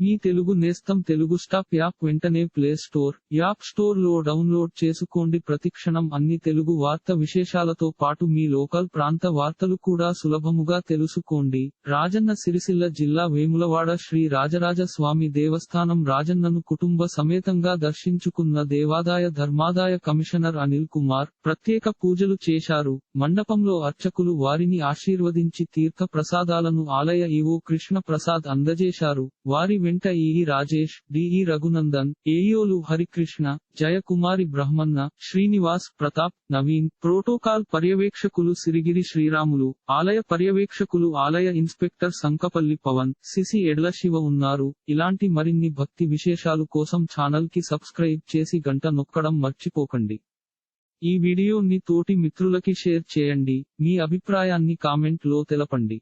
మీ తెలుగు నేస్తం Telugu stop app వెంటనే play store app స్టోర్లో డౌన్లోడ్ చేసుకోండి. ప్రతిక్షణం అన్ని తెలుగు వార్త విశేషాలతో పాటు మీ లోకల్ ప్రాంత వార్తలు కూడా సులభముగా తెలుసుకోండి. రాజన్న సిరిసిల్ల జిల్లా వేములవాడ శ్రీ రాజరాజ స్వామి దేవస్థానం రాజన్నను కుటుంబ సమేతంగా దర్శించుకున్న దేవాదాయ ధర్మాదాయ కమిషనర్ అనిల్ కుమార్ ప్రత్యేక పూజలు చేశారు. మండపంలో అర్చకులు వారిని ఆశీర్వదించి తీర్థ ప్రసాదాలను ఆలయ ఈవో కృష్ణ ప్రసాద్ అందజేశారు. వారి వెంట ఈఈ రాజేష్ డిఈ రఘునందన్ ఏయోలు హరికృష్ణ జయకుమారి బ్రహ్మన్న శ్రీనివాస్ ప్రతాప్ నవీన్ ప్రోటోకాల్ పర్యవేక్షకులు సిరిగిరి శ్రీరాములు ఆలయ పర్యవేక్షకులు ఆలయ ఇన్స్పెక్టర్ సంకపల్లి పవన్ సిసి ఎడ్ల శివ ఉన్నారు. ఇలాంటి మరిన్ని భక్తి విశేషాలు కోసం ఛానల్కి సబ్స్క్రైబ్ చేసి గంట నొక్కడం మర్చిపోకండి. ఈ వీడియోని తోటి మిత్రులకి షేర్ చేయండి. మీ అభిప్రాయాన్ని కామెంట్లో తెలపండి.